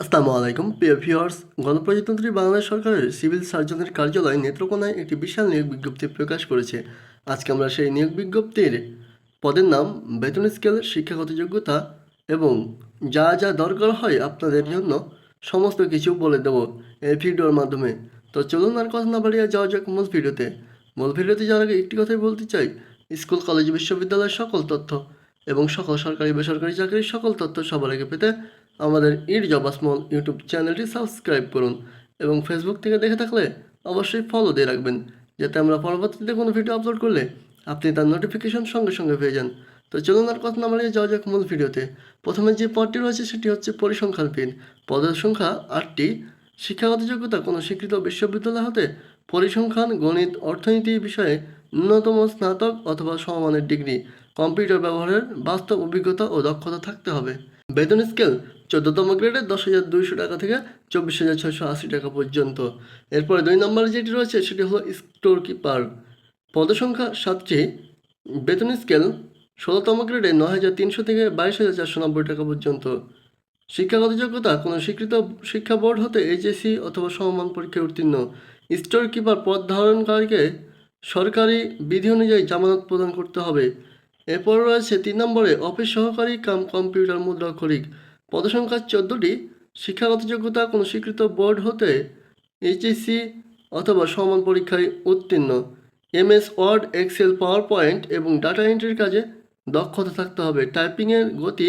আসসালামু আলাইকুম। প্রিয় ভিউয়ার্স, গণপ্রজাতন্ত্রী বাংলাদেশ সরকারের সিভিল সার্জনের কার্যালয় নেত্রকোনায় একটি বিশাল নিয়োগ বিজ্ঞপ্তি প্রকাশ করেছে। আজকে আমরা সেই নিয়োগ বিজ্ঞপ্তির পদের নাম, বেতন স্কেল, শিক্ষাগত যোগ্যতা এবং যা যা দরকার হয় আপনাদের জন্য সমস্ত কিছু বলে দেবো এই ভিডিওর মাধ্যমে। তো চলুন আর কথা না বাড়িয়ে যাওয়া যাক মূল ভিডিওতে। মূল ভিডিওতে যাওয়ার আগে একটি কথাই বলতে চাই, স্কুল, কলেজ, বিশ্ববিদ্যালয়ের সকল তথ্য এবং সকল সরকারি, বেসরকারি চাকরির সকল তথ্য সবার আগে পেতে আমাদের ইট জব স্মল ইউটিউব চ্যানেলটি সাবস্ক্রাইব করুন এবং ফেসবুক থেকে দেখে থাকলে অবশ্যই ফলো দিয়ে রাখবেন, যাতে আমরা পরবর্তীতে কোনো ভিডিও আপলোড করলে আপনি তার নোটিফিকেশন সঙ্গে সঙ্গে পেয়ে যান। তো চলুন আর কথা না বাড়িয়ে যাওয়া যাক মূল ভিডিওতে প্রথমে যে পদটি রয়েছে সেটি হচ্ছে পরিসংখ্যানবিদ পদের সংখ্যা আটটি। শিক্ষাগত যোগ্যতা কোনো স্বীকৃত বিশ্ববিদ্যালয় হতে পরিসংখ্যান, গণিত, অর্থনীতি বিষয়ে ন্যূনতম স্নাতক অথবা সমমানের ডিগ্রি কম্পিউটার ব্যবহারের বাস্তব অভিজ্ঞতা ও দক্ষতা থাকতে হবে। বেতন স্কেল চোদ্দতম গ্রেডে দশ হাজার দুইশো টাকা থেকে চব্বিশ হাজার ছয়শো আশি টাকা পর্যন্ত। এরপরে দুই নম্বরে যেটি রয়েছে, সেটি হলো স্টোর কিপার পদসংখ্যা সাতটি। বেতন স্কেল ষোলোতম গ্রেডে নয় হাজার তিনশো থেকে বাইশ হাজার চারশো নব্বই টাকা পর্যন্ত। শিক্ষাগত যোগ্যতা, কোনো স্বীকৃত শিক্ষা বোর্ড হতে এইচএসসি অথবা সমমান পরীক্ষায় উত্তীর্ণ। স্টোর কিপার পদ ধারণকারীকে সরকারি বিধি অনুযায়ী জামানত প্রদান করতে হবে। এরপর রয়েছে তিন নম্বরে অফিস সহকারী কাম কম্পিউটার মুদ্রাক্ষরিক পদসংখ্যা চোদ্দোটি, শিক্ষাগত যোগ্যতা কোনো স্বীকৃত বোর্ড হতে এইচএসসি অথবা সমান পরীক্ষায় উত্তীর্ণ। MS, word, Excel PowerPoint এবং ডাটা এন্ট্রির কাজে দক্ষতা থাকতে হবে। টাইপিংয়ের গতি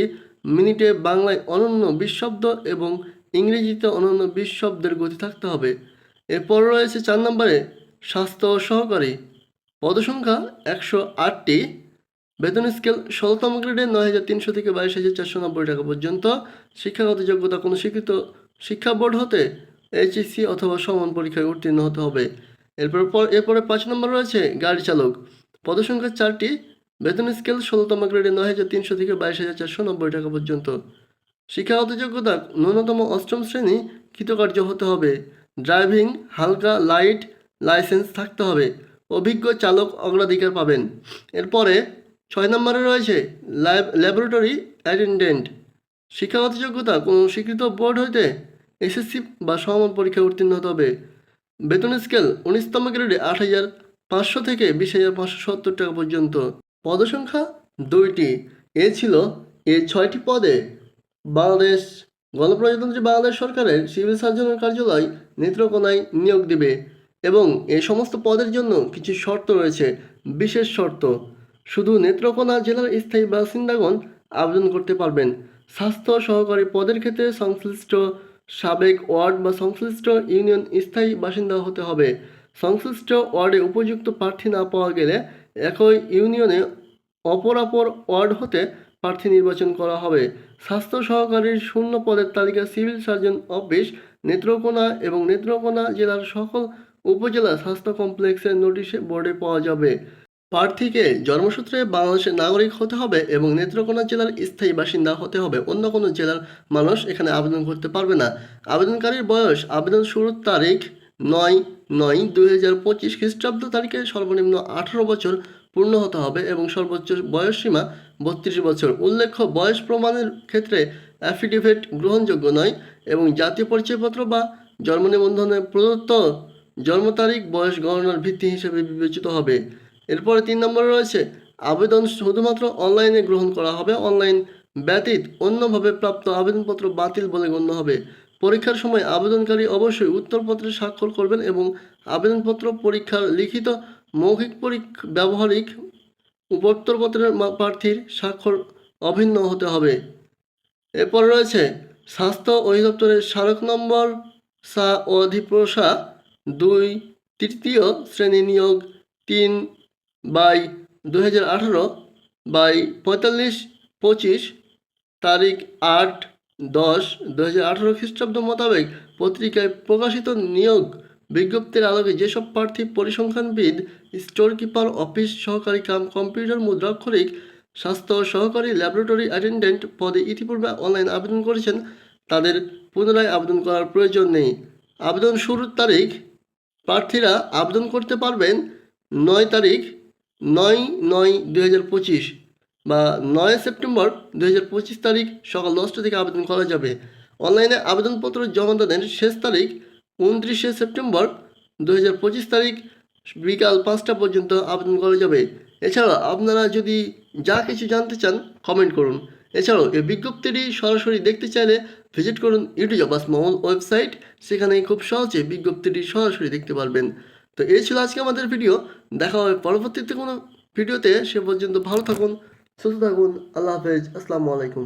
মিনিটে বাংলায় অনন্য বিশ শব্দ এবং ইংরেজিতে অনন্য বিশ শব্দের গতি থাকতে হবে। এরপর রয়েছে চার নম্বরে স্বাস্থ্য সহকারী। পদসংখ্যা একশো আটটি বেতন স্কেল ষোলোতম গ্রেডে নয় হাজার তিনশো থেকে বাইশ হাজার চারশো নব্বই টাকা পর্যন্ত। শিক্ষাগত যোগ্যতা কোনো স্বীকৃত শিক্ষা বোর্ড হতে এইচএসসি অথবা সমান পরীক্ষায় উত্তীর্ণ হতে হবে। এরপর পর- এরপরে পাঁচ নম্বর রয়েছে গাড়ি চালক। পদসংখ্যা চারটি, বেতন স্কেল ষোলোতম গ্রেডে নয় হাজার তিনশো থেকে বাইশ হাজার চারশো নব্বই টাকা পর্যন্ত। শিক্ষাগত যোগ্যতা ন্যূনতম অষ্টম শ্রেণি কৃতকার্য হতে হবে। ড্রাইভিং, হালকা, লাইট, লাইসেন্স থাকতে হবে। অভিজ্ঞ চালক অগ্রাধিকার পাবেন। এরপরে ছয় নম্বরে রয়েছে ল্যাব, ল্যাবরেটরি অ্যাটেন্ডেন্ট। শিক্ষাগত যোগ্যতা, কোনো স্বীকৃত বোর্ড হইতে এসএসসি বা সমান পরীক্ষায় উত্তীর্ণ হতে হবে। বেতন স্কেল উনিশতম গ্রেডে আট হাজার পাঁচশো থেকে বিশ হাজার পাঁচশো সত্তর টাকা পর্যন্ত। পদসংখ্যা দুইটি। এ ছিল এই ছয়টি পদে বাংলাদেশ গণপ্রজাতন্ত্রী বাংলাদেশ সরকারের সিভিল সার্জনের কার্যালয় নেত্রকোনায় নিয়োগ দেবে এবং এই সমস্ত পদের জন্য কিছু শর্ত রয়েছে, বিশেষ শর্ত। শুধু নেত্রকোনা জেলার স্থায়ী বাসিন্দাগণ আবেদন করতে পারবেন। স্বাস্থ্য সহকারী পদের ক্ষেত্রে সংশ্লিষ্ট সাবেক ওয়ার্ড বা সংশ্লিষ্ট ইউনিয়ন স্থায়ী বাসিন্দা হতে হবে। সংশ্লিষ্ট ওয়ার্ডে উপযুক্ত প্রার্থী না পাওয়া গেলে একই ইউনিয়নে অপরাপর ওয়ার্ড হতে প্রার্থী নির্বাচন করা হবে। স্বাস্থ্য সহকারীর শূন্য পদের তালিকা সিভিল সার্জন অফিস, নেত্রকোনা এবং নেত্রকোনা জেলার সকল উপজেলা স্বাস্থ্য কমপ্লেক্সের নোটিশে বোর্ডে পাওয়া যাবে। প্রার্থীকে জন্মসূত্রে বাংলাদেশের নাগরিক হতে হবে এবং নেত্রকোনা জেলার স্থায়ী বাসিন্দা হতে হবে। অন্য কোনো জেলার মানুষ এখানে আবেদন করতে পারবে না। আবেদনকারীর বয়স, আবেদন শুরুর তারিখ নয় নয় দুই হাজার পঁচিশ খ্রিস্টাব্দ তারিখে সর্বনিম্ন আঠারো বছর পূর্ণ হতে হবে এবং সর্বোচ্চ বয়স সীমা বত্রিশ বছর। উল্লেখ্য, বয়স প্রমাণের ক্ষেত্রে অ্যাফিডেভিট গ্রহণযোগ্য নয় এবং জাতীয় পরিচয়পত্র বা জন্ম নিবন্ধনে প্রদত্ত জন্ম তারিখ, বয়স গণনার ভিত্তি হিসেবে বিবেচিত হবে। এরপরে তিন নম্বরে রয়েছে, আবেদন শুধুমাত্র অনলাইনে গ্রহণ করা হবে, অনলাইন ব্যতীত অন্যভাবে প্রাপ্ত আবেদনপত্র বাতিল বলে গণ্য হবে। পরীক্ষার সময় আবেদনকারী অবশ্যই উত্তরপত্রে স্বাক্ষর করবেন এবং আবেদনপত্র পরীক্ষার লিখিত মৌখিক পরীক্ষা ব্যবহারিক উত্তরপত্রের প্রার্থীর স্বাক্ষর অভিন্ন হতে হবে। এরপর রয়েছে, স্বাস্থ্য অধিদপ্তরের স্মারক নম্বর সা, অধিপ্রসা দুই, তৃতীয় শ্রেণি নিয়োগ তিন বাই দু হাজার আঠারো বাই পঁয়তাল্লিশ পঁচিশ তারিখ আট দশ দু হাজার আঠারো খ্রিস্টাব্দ মোতাবেক পত্রিকায় প্রকাশিত নিয়োগ বিজ্ঞপ্তির আলোকে যেসব প্রার্থী পরিসংখ্যানবিদ স্টোর কিপার অফিস সহকারী কাম, কম্পিউটার মুদ্রাক্ষরিক, স্বাস্থ্য সহকারী, ল্যাবরেটরি অ্যাটেন্ডেন্ট পদে ইতিপূর্বে অনলাইন আবেদন করেছেন, তাদের পুনরায় আবেদন করার প্রয়োজন নেই। আবেদন শুরুর তারিখ, প্রার্থীরা আবেদন করতে পারবেন, নয় তারিখ নয় নয় দু হাজার পঁচিশ বা নয় সেপ্টেম্বর দু হাজার পঁচিশ তারিখ সকাল দশটা থেকে আবেদন করা যাবে। অনলাইনে আবেদনপত্র জমা দানের শেষ তারিখ উনত্রিশে সেপ্টেম্বর দু হাজার পঁচিশ তারিখ বিকাল পাঁচটা পর্যন্ত আবেদন করা যাবে। এছাড়া আপনারা যদি যা কিছু জানতে চান কমেন্ট করুন। এছাড়াও এই বিজ্ঞপ্তিটি সরাসরি দেখতে চাইলে ভিজিট করুন ইউটিউব স্মল ওয়েবসাইট। সেখানে খুব সহজে বিজ্ঞপ্তিটি সরাসরি দেখতে পারবেন। তো এই ছিল আজকে আমাদের ভিডিও। দেখা হবে পরবর্তীতে কোনো ভিডিওতে। সে পর্যন্ত ভালো থাকুন, সুস্থ থাকুন। আল্লাহ হাফেজ। আসসালামু আলাইকুম।